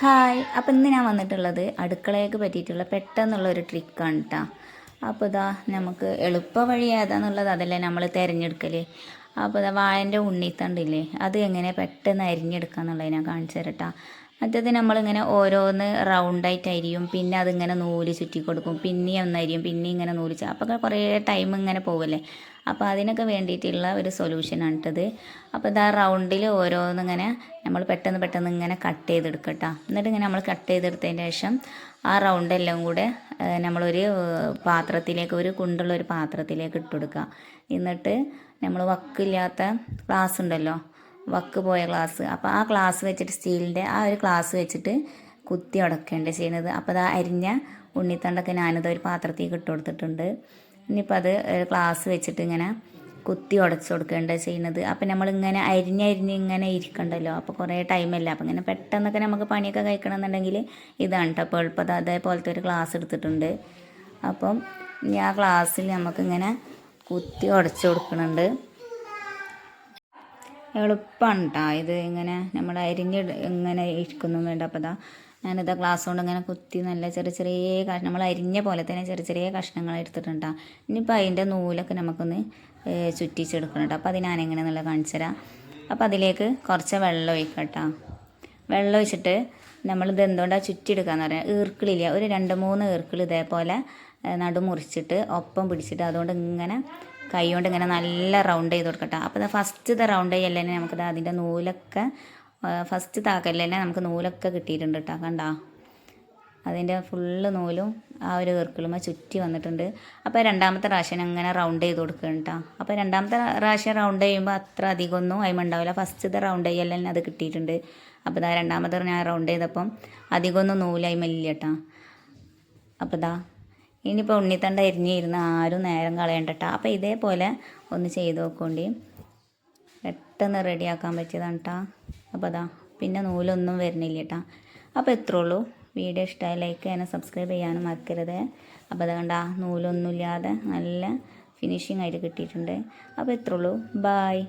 Hi. അപ്പം ഇന്ന് ഞാൻ വന്നിട്ടുള്ളത് അടുക്കളയൊക്കെ പറ്റിയിട്ടുള്ള പെട്ടെന്നുള്ള ഒരു ട്രിക്കാണ് കേട്ടോ അപ്പോൾ ഇതാ നമുക്ക് എളുപ്പ വഴി ഏതാന്നുള്ളത് അതല്ലേ നമ്മൾ തിരഞ്ഞെടുക്കൽ അപ്പോൾ വായന്റെ ഉണ്ണിത്തണ്ടില്ലേ അത് എങ്ങനെ പെട്ടെന്ന് അരിഞ്ഞെടുക്കുക എന്നുള്ളത് ഞാൻ കാണിച്ചു തരട്ടാ. മറ്റേത് നമ്മളിങ്ങനെ ഓരോന്ന് റൗണ്ടായിട്ട് അരിയും പിന്നെ അതിങ്ങനെ നൂൽ ചുറ്റി കൊടുക്കും പിന്നെയും ഒന്ന് അരിയും പിന്നെ ഇങ്ങനെ നൂൽ അപ്പോൾ കുറേ ടൈം ഇങ്ങനെ പോകല്ലേ അപ്പോൾ അതിനൊക്കെ വേണ്ടിയിട്ടുള്ള ഒരു സൊല്യൂഷനാണ് ഇട്ടത് അപ്പോൾ ഇതാ റൗണ്ടിൽ ഓരോന്നിങ്ങനെ നമ്മൾ പെട്ടെന്ന് പെട്ടെന്ന് ഇങ്ങനെ കട്ട് ചെയ്തെടുക്കട്ടോ. എന്നിട്ട് ഇങ്ങനെ നമ്മൾ കട്ട് ചെയ്തെടുത്തതിന് ശേഷം ആ റൗണ്ട് എല്ലാം കൂടെ നമ്മളൊരു പാത്രത്തിലേക്ക് ഒരു കുണ്ടുള്ള ഒരു പാത്രത്തിലേക്ക് ഇട്ടുകൊടുക്കുക എന്നിട്ട് നമ്മൾ വക്കില്ലാത്ത ക്ലാസ് ഉണ്ടല്ലോ. വക്ക് പോയ ക്ലാസ് അപ്പോൾ ആ ക്ലാസ് വെച്ചിട്ട് സ്റ്റീലിന്റെ ആ ഒരു ക്ലാസ് വെച്ചിട്ട് കുത്തി ഉടക്കേണ്ട ചെയ്യുന്നത്. അപ്പോൾ അത് അരിഞ്ഞ ഉണ്ണിത്തണ്ടൊക്കെ ഞാനിത് ഒരു പാത്രത്തിൽ ഇട്ട് കൊടുത്തിട്ടുണ്ട്. ഇനിയിപ്പോൾ അത് ക്ലാസ് വെച്ചിട്ട് ഇങ്ങനെ കുത്തി ഉടച്ചു കൊടുക്കേണ്ട ചെയ്യുന്നത്. അപ്പം നമ്മളിങ്ങനെ അരിഞ്ഞരിഞ്ഞ് ഇങ്ങനെ ഇരിക്കണ്ടല്ലോ. അപ്പോൾ കുറേ ടൈമല്ല അപ്പം ഇങ്ങനെ പെട്ടെന്നൊക്കെ നമുക്ക് പണിയൊക്കെ കഴിക്കണം എന്നുണ്ടെങ്കിൽ ഇതാണ് കേട്ടോ അപ്പോൾ എളുപ്പം അതേപോലത്തെ ഒരു ക്ലാസ് എടുത്തിട്ടുണ്ട്. അപ്പം ഇനി ആ ഗ്ലാസ്സിൽ നമുക്കിങ്ങനെ കുത്തി ഉടച്ചു കൊടുക്കുന്നുണ്ട് എളുപ്പമാണ് കേട്ടോ ഇത് ഇങ്ങനെ നമ്മൾ അരിഞ്ഞ് ഇങ്ങനെ ഇരിക്കുന്നു വേണ്ട അപ്പോൾ ഇതാ ഞാനിതാ ഗ്ലാസ് കൊണ്ട് ഇങ്ങനെ കുത്തി നല്ല ചെറിയ ചെറിയ നമ്മൾ അരിഞ്ഞ പോലെ തന്നെ ചെറിയ ചെറിയ കഷ്ണങ്ങൾ എടുത്തിട്ടുണ്ട്. ട്ടോ. ഇനിയിപ്പോൾ അതിന്റെ നൂലൊക്കെ നമുക്കൊന്ന് ചുറ്റിച്ചെടുക്കണം കേട്ടോ അപ്പോൾ അത് നല്ല കാണിച്ചു തരാം. അപ്പോൾ അതിലേക്ക് കുറച്ച് വെള്ളം ഒഴിക്കാം കേട്ടോ വെള്ളം ഒഴിച്ചിട്ട് നമ്മളിത് എന്തുകൊണ്ടാണ് ചുറ്റിയെടുക്കാന്ന് പറയാം. ഈർക്കിളില്ല? ഒരു രണ്ട് മൂന്ന് ഈർക്കിൾ ഇതേപോലെ നടു മുറിച്ചിട്ട് ഒപ്പം പിടിച്ചിട്ട് അതുകൊണ്ട് ഇങ്ങനെ കൈ കൊണ്ട് ഇങ്ങനെ നല്ല റൗണ്ട് ചെയ്ത് കൊടുക്കട്ടെ. അപ്പോൾ ഫസ്റ്റത്തെ റൗണ്ട് ചെയ്യല്ലേ നമുക്ക് അതിന്റെ നൂലൊക്കെ ഫസ്റ്റ് താക്കല്ലേ നമുക്ക് നൂലൊക്കെ കിട്ടിയിട്ടുണ്ട് കേട്ടോ കണ്ടോ? അതിന്റെ ഫുള്ള് നൂലും ആ ഒരു ഈർക്കിളുമ ചുറ്റി വന്നിട്ടുണ്ട്. അപ്പോൾ രണ്ടാമത്തെ പ്രാവശ്യം അങ്ങനെ റൗണ്ട് ചെയ്ത് കൊടുക്കണം കേട്ടോ അപ്പോൾ രണ്ടാമത്തെ പ്രാവശ്യം റൗണ്ട് ചെയ്യുമ്പോൾ അത്ര അധികമൊന്നും അതിമ ഉണ്ടാവില്ല. ഫസ്റ്റത്തെ റൗണ്ട് ചെയ്യലെന്നെ അത് കിട്ടിയിട്ടുണ്ട്. അപ്പോൾ ഇതാ രണ്ടാമത്തെ ഞാൻ റൗണ്ട് ചെയ്തപ്പം അധികമൊന്നും നൂലായ്മ ഇല്ല കേട്ടോ അപ്പോൾ ഇതാ ഇനിയിപ്പോൾ ഉണ്ണിത്തണ്ട അരിഞ്ഞിരുന്ന് ആരും നേരം കളയണ്ടട്ടോ. അപ്പോൾ ഇതേപോലെ ഒന്ന് ചെയ്ത് നോക്കോണ്ടി. പെട്ടെന്ന് റെഡിയാക്കാൻ പറ്റിയതാണ് കേട്ടോ അപ്പോൾ അതാ പിന്നെ നൂലൊന്നും വരുന്നില്ല കേട്ടോ അപ്പോൾ ഇത്രേ ഉള്ളൂ വീഡിയോ ഇഷ്ടമായി ലൈക്ക് ചെയ്യാനും സബ്സ്ക്രൈബ് ചെയ്യാനും മറക്കരുത്. അപ്പോൾ അത് കണ്ട നൂലൊന്നുമില്ലാതെ നല്ല ഫിനിഷിംഗ് ആയിട്ട് കിട്ടിയിട്ടുണ്ട്. അപ്പോൾ ഇത്രേ ഉള്ളൂ ബായ്